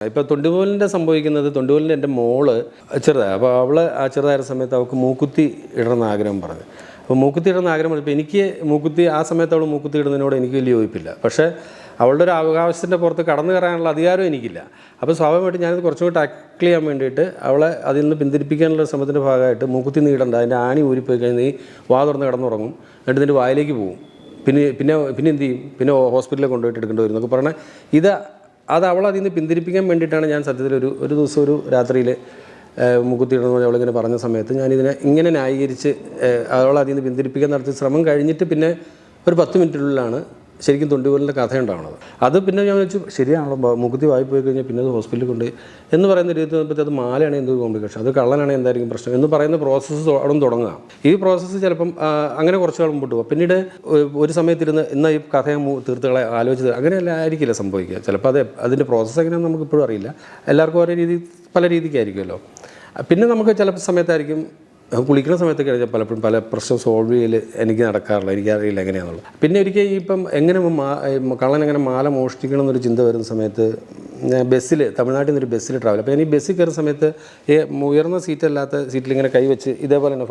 ഇപ്പോൾ തൊണ്ടുപോലിന്റെ സംഭവിക്കുന്നത് തൊണ്ടുപോലിന്റെ എന്റെ മോൾ ചെറുതായി അപ്പോൾ അവൾ ആ ചെറുതായ സമയത്ത് അവൾക്ക് മൂക്കുത്തി ഇടണമെന്ന് ആഗ്രഹം പറഞ്ഞു. അപ്പോൾ മൂക്കുത്തി ഇടുന്ന ആഗ്രഹം പറഞ്ഞപ്പോൾ എനിക്ക് മൂക്കുത്തി ആ സമയത്ത് അവൾ മൂക്കുത്തി ഇടുന്നതിനോട് എനിക്ക് വലിയ യോജിപ്പില്ല. പക്ഷേ അവളുടെ ഒരു അവകാശത്തിന്റെ പുറത്ത് കടന്നു കയറാനുള്ള അധികാരം എനിക്കില്ല. അപ്പോൾ സ്വാഭാവികമായിട്ട് ഞാനത് കുറച്ചും കൂടി ടാക്കിൾ ചെയ്യാൻ വേണ്ടിയിട്ട് അവളെ അതിൽ നിന്ന് പിന്തിരിപ്പിക്കാനുള്ള ശ്രമത്തിന്റെ ഭാഗമായിട്ട് മൂക്കുത്തി നീടണ്ട അതിന്റെ ആണി ഊരിപ്പോയി കഴിഞ്ഞാൽ നീ വാ തുറന്ന് കിടന്നുറങ്ങും എന്നിട്ട് നിന്റെ വായിലേക്ക് പോകും പിന്നെ പിന്നെ പിന്നെ എന്ത് ചെയ്യും? പിന്നെ ഹോസ്പിറ്റലിൽ കൊണ്ടുപോയിട്ട് എടുക്കേണ്ടി വരും എന്നൊക്കെ പറഞ്ഞാൽ ഇത് അത് അവൾ അതിൽ നിന്ന് പിന്തിരിപ്പിക്കാൻ വേണ്ടിയിട്ടാണ് ഞാൻ സത്യത്തിൽ ഒരു ഒരു ദിവസം ഒരു രാത്രിയിൽ മുക്കുത്തിയിടുന്ന പോലെ അവളിങ്ങനെ പറഞ്ഞ സമയത്ത് ഞാനിതിനെ ഇങ്ങനെ ന്യായീകരിച്ച് അവൾ അതിൽ നിന്ന് പിന്തിരിപ്പിക്കാൻ നടത്തിയ ശ്രമം കഴിഞ്ഞിട്ട് പിന്നെ ഒരു പത്ത് മിനിറ്റിനുള്ളിലാണ് ശരിക്കും തൊണ്ടിപോലിന്റെ കഥ ഉണ്ടാവുന്നത് അത് പിന്നെ ഞാൻ വെച്ചു ശരിയാണല്ലോ മുഖത്തി വായിപ്പോയി വായി പോയി കഴിഞ്ഞാൽ പിന്നെ അത് ഹോസ്പിറ്റലിൽ കൊണ്ട് എന്ന് പറയുന്ന രീതി വന്നപ്പോൾ അത് മാലയാണ് എന്തൊരു കോംപ്ലിക്കേഷൻ? അത് കള്ളനാണ് എന്തായിരിക്കും പ്രശ്നം? എന്ന് പറയുന്ന പ്രോസസ്സ് അവിടെ തുടങ്ങുക ഈ പ്രോസസ്സ് ചിലപ്പം അങ്ങനെ കുറച്ച് കാലം മുമ്പോട്ട് പോകും പിന്നീട് ഒരു- സമയത്തിരുന്ന് ഇന്ന് ഈ കഥ തീർത്തുകളെ ആലോചിച്ചത് അങ്ങനെയല്ല ആയിരിക്കില്ല സംഭവിക്കുക. ചിലപ്പോൾ അത് അതിന്റെ പ്രോസസ്സ് എങ്ങനെയാണെന്ന് നമുക്ക് ഇപ്പോഴും അറിയില്ല. എല്ലാവർക്കും ഓരോ രീതി പല രീതിക്കായിരിക്കുമല്ലോ. പിന്നെ നമുക്ക് ചില സമയത്തായിരിക്കും കുളിക്കുന്ന സമയത്തൊക്കെ പലപ്പോഴും പല പ്രശ്നം സോൾവ് ചെയ്യൽ എനിക്ക് നടക്കാറില്ല. എനിക്കറിയില്ല എങ്ങനെയാണെന്നുള്ളത് പിന്നെ ഒരിക്കൽ ഇപ്പം എങ്ങനെ കള്ളൻ എങ്ങനെ മാല മോഷ്ടിക്കണം എന്നൊരു ചിന്ത വരുന്ന സമയത്ത് ഞാൻ ബസ്സിൽ തമിഴ്നാട്ടിൽ നിന്നൊരു ബസ്സിൽ ട്രാവൽ അപ്പോൾ ഞാൻ ഈ ബസ്സിൽ കയറുന്ന സമയത്ത് ഈ ഉയർന്ന സീറ്റ് അല്ലാത്ത സീറ്റിൽ ഇങ്ങനെ കൈ വെച്ച് ഇതേപോലെ തന്നെ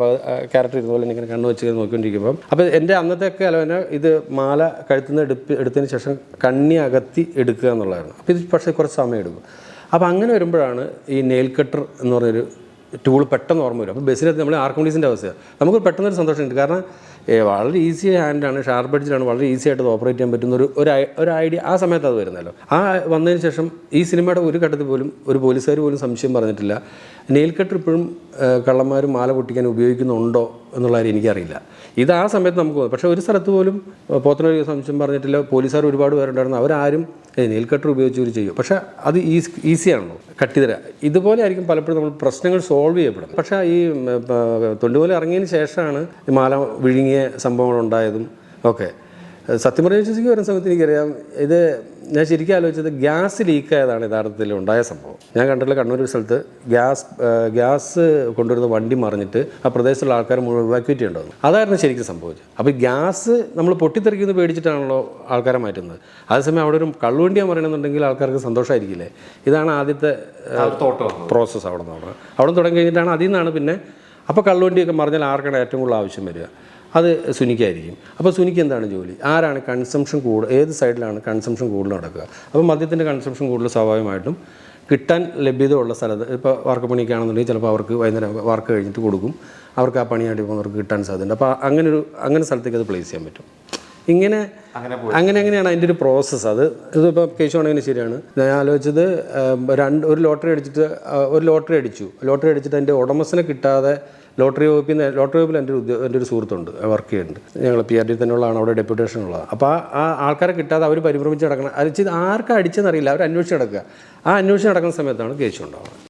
ക്യാരക്ടർ ഇതുപോലെ പോലെ ഇങ്ങനെ കണ്ണ് വെച്ച് നോക്കിക്കൊണ്ടിരിക്കുമ്പോൾ അപ്പോൾ എന്റെ അന്നത്തെ ഒക്കെ അലവന ഇത് മാല കഴുത്തുനിന്ന് എടുപ്പ് എടുത്തതിന് ശേഷം കണ്ണി അകത്തി എടുക്കുക എന്നുള്ളതായിരുന്നു. അപ്പോൾ ഇത് പക്ഷേ കുറച്ച് സമയം എടുക്കും. അപ്പോൾ അങ്ങനെ വരുമ്പോഴാണ് ഈ നെയിൽ കട്ടർ എന്ന് പറഞ്ഞൊരു ടൂൾ പെട്ടെന്ന് ഓർമ്മ വരും. അപ്പോൾ ബസ്സിനകത്ത് നമ്മൾ ആർക്കോണ്ടീസിന്റെ അവസ്ഥയാണ് നമുക്ക് പെട്ടെന്നൊരു സന്തോഷമുണ്ട്. കാരണം വളരെ ഈസി ഹാൻഡാണ് ഷാർപ്പ് എഡ്ജിലാണ് വളരെ ഈസി ആയിട്ട് ഓപ്പറേറ്റ് ചെയ്യാൻ പറ്റുന്ന ഒരു ഒരു ഐഡിയ ആ സമയത്ത് അത് വരുന്നല്ലോ. ആ വന്നതിന് ശേഷം ഈ സിനിമയുടെ ഒരു ഘട്ടത്തിൽ പോലും ഒരു പോലീസുകാർ പോലും സംശയം പറഞ്ഞിട്ടില്ല. നെയിൽ കട്ടർ ഇപ്പോഴും കള്ളന്മാരും മാല പൊട്ടിക്കാൻ ഉപയോഗിക്കുന്നുണ്ടോ എന്നുള്ള കാര്യം എനിക്കറിയില്ല. ഇത് ആ സമയത്ത് നമുക്ക്. പക്ഷേ ഒരു സ്ഥലത്ത് പോലും പോത്തനൊരു സംശയം പറഞ്ഞിട്ടില്ല. പോലീസുകാർ ഒരുപാട് പേരുണ്ടായിരുന്നു. അവരാരും നെയിൽ കട്ടർ ഉപയോഗിച്ച് ഒരു ചെയ്യും. പക്ഷേ അത് ഈസ് ഈസിയാണല്ലോ കട്ടിതര ഇതുപോലെ ആയിരിക്കും പലപ്പോഴും നമ്മൾ പ്രശ്നങ്ങൾ സോൾവ് ചെയ്യപ്പെടും പക്ഷേ ഈ തൊണ്ടുപോലെ ഇറങ്ങിയതിന് ശേഷമാണ് മാല വിഴുങ്ങിയ സംഭവങ്ങൾ ഉണ്ടായതും ഒക്കെ. സത്യം പറഞ്ഞ വിശ്വസിക്ക് വരുന്ന സമയത്ത് എനിക്കറിയാം. ഇത് ഞാൻ ശരിക്കും ആലോചിച്ചത് ഗ്യാസ് ലീക്ക് ആയതാണ് യഥാർത്ഥത്തിൽ ഉണ്ടായ സംഭവം. ഞാൻ കണ്ടിട്ടുള്ള കണ്ണൂർ ഒരു സ്ഥലത്ത് ഗ്യാസ് ഗ്യാസ് കൊണ്ടുവരുന്ന വണ്ടി മറിഞ്ഞിട്ട് ആ പ്രദേശത്തുള്ള ആൾക്കാർ മുഴുവൻ ഇവാക്യുവേറ്റ് ചെയ്യേണ്ടത് അതായിരുന്നു ശരിക്കും സംഭവിച്ചത്. അപ്പോൾ ഗ്യാസ് നമ്മൾ പൊട്ടിത്തെറിക്കുന്നത് പേടിച്ചിട്ടാണല്ലോ ആൾക്കാരെ മാറ്റുന്നത്. അതേസമയം അവിടെ ഒരു കള്ളുവണ്ടിയാ പറയണമെന്നുണ്ടെങ്കിൽ ആൾക്കാർക്ക് സന്തോഷമായിരിക്കില്ലേ ഇതാണ് ആദ്യത്തെ പ്രോസസ്സ് അവിടെ. നിന്ന് അവിടെ. അവിടെ തുടങ്ങി കഴിഞ്ഞിട്ടാണ് അതിൽ നിന്നാണ് പിന്നെ അപ്പോൾ കള്ളുവണ്ടിയൊക്കെ മറിഞ്ഞാൽ ആർക്കാണ് ഏറ്റവും കൂടുതൽ ആവശ്യം വരിക? അത് സുനിക്കായിരിക്കും. അപ്പോൾ സുനിക്ക് എന്താണ് ജോലി? ആരാണ് കൺസംഷൻ കൂടുതൽ ഏത് സൈഡിലാണ് കൺസംഷൻ കൂടുതൽ നടക്കുക? അപ്പോൾ മദ്യത്തിന്റെ കൺസംഷൻ കൂടുതൽ സ്വാഭാവികമായിട്ടും കിട്ടാൻ ലഭ്യത ഉള്ള സ്ഥലത്ത് ഇപ്പോൾ വർക്ക് പണിക്കാണെന്നുണ്ടെങ്കിൽ ചിലപ്പോൾ അവർക്ക് വൈകുന്നേരം വർക്ക് കഴിഞ്ഞിട്ട് കൊടുക്കും. അവർക്ക് ആ പണിയായിട്ട് പോകുന്നവർക്ക് കിട്ടാൻ സാധ്യതയുണ്ട്. അപ്പോൾ അങ്ങനെ ഒരു അങ്ങനെ സ്ഥലത്തേക്ക് അത് പ്ലേസ് ചെയ്യാൻ പറ്റും. ഇങ്ങനെ അങ്ങനെ അങ്ങനെയാണ് അതിന്റെ ഒരു പ്രോസസ്സ് അത് ഇതിപ്പോൾ കേശുവാണെങ്കിൽ ശരിയാണ്. ഞാൻ ആലോചിച്ചത് രണ്ട് ഒരു ലോട്ടറി അടിച്ചിട്ട് ഒരു ലോട്ടറി അടിച്ചു. ലോട്ടറി അടിച്ചിട്ട് അതിന്റെ ഉടമസ്ഥനെ കിട്ടാതെ ലോട്ടറി വകുപ്പിൽ നിന്ന് ലോട്ടറി വകുപ്പിൽ എന്റെ ഒരു എന്റെ ഒരു സുഹൃത്തുണ്ട് വർക്ക് ചെയ്യുന്നുണ്ട്. ഞങ്ങൾ പി ആർ ഡി തന്നെയുള്ളതാണ് അവിടെ ഡെപ്യൂട്ടേഷൻ ഉള്ളത്. അപ്പോൾ ആ ആ ആൾക്കാരെ കിട്ടാതെ അവർ പരിഭ്രമിച്ച് നടക്കണം അത് ചെയ്ത് ആർക്കാ അടിച്ചെന്നറിയില്ല അവർ അന്വേഷിച്ച് നടക്കുക. ആ അന്വേഷിച്ച് നടക്കുന്ന സമയത്താണ് കേസ് ഉണ്ടാവുന്നത്.